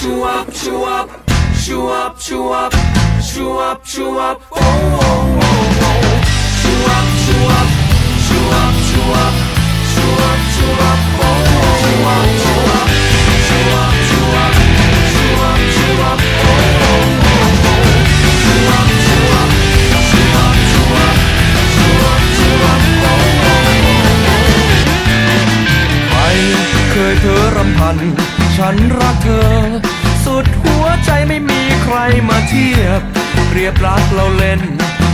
chew up, chew up, chew up, chew up, chew up, chew up, oh, oh, oh, oh. Chew up, chew up, chew up, chew up, chew up, chew up, oh, oh, chew up, chew up, chew up, chew up, chew up, chew up, oh, oh, oh, oh. Chew up, chew up, chew up, chew up, chew up, chew up, oh, oh, oh. ใครเคยเธอรำพัน ฉันรักเธอ รียบรักเราเล่น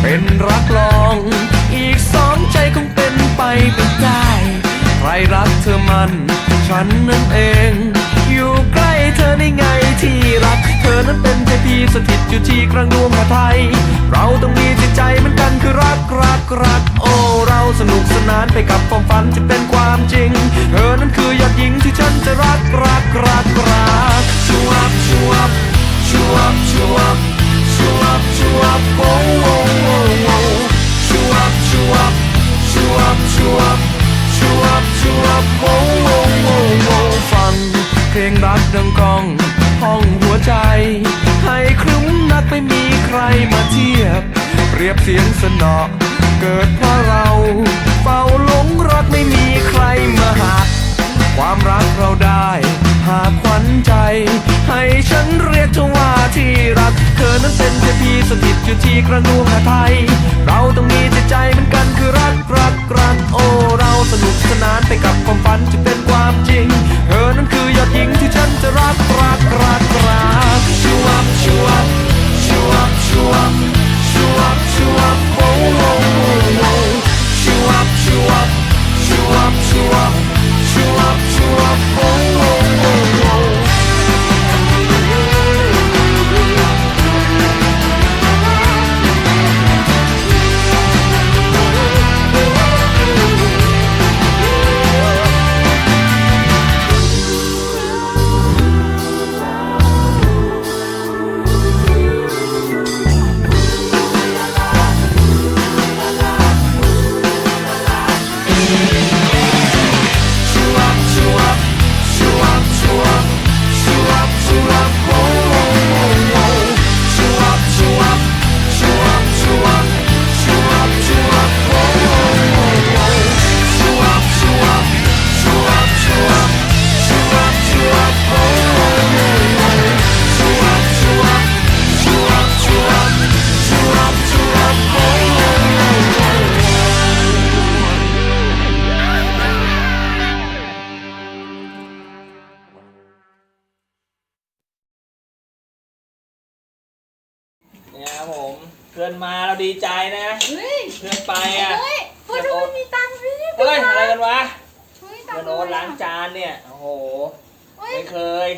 เป็นรักลอง อีกสองใจคงเป็นไปไม่ได้ ใครรักเธอมัน ฉันนั่นเอง อยู่ใกล้เธอในไงที่รัก เธอนั้นเป็นเทพีสถิตอยู่ที่กลางดวงพระไทย เราต้องมีจิตใจเหมือนกันคือรักรักรักโอ้เราสนุกสนานไปกับความฝันจะเป็นความจริง เธอนั้นคือยอดหญิงที่ฉันจะรักรักรักรัก ชูอัพชูอัพโอ้โอ้โอ้โอ้ชูอัพชูอัพชูอัพชูอัพชูอัพชูอัพโอ้โอ้โอ้โอ้ฟังเพลงรักดังกองห้องหัวใจ ให้ครึ้มนักไม่มีใครมาเทียบเรียบเสียงสนอ เกิดเพราะเราเฝ้าหลงรักไม่มีใคร เนี่ยครับผมเพื่อนมาเราดีใจนะ เฮ้ยเพื่อนไปอะเฮ้ยเฮ้ยทำไมมีตังค์พี่เฮ้ยอะไรกันวะเฮ้ยตัเพื่งอนค์โอ๊ตล้างจานเนี่ยโอ้โหเฮ้ยไม่เคย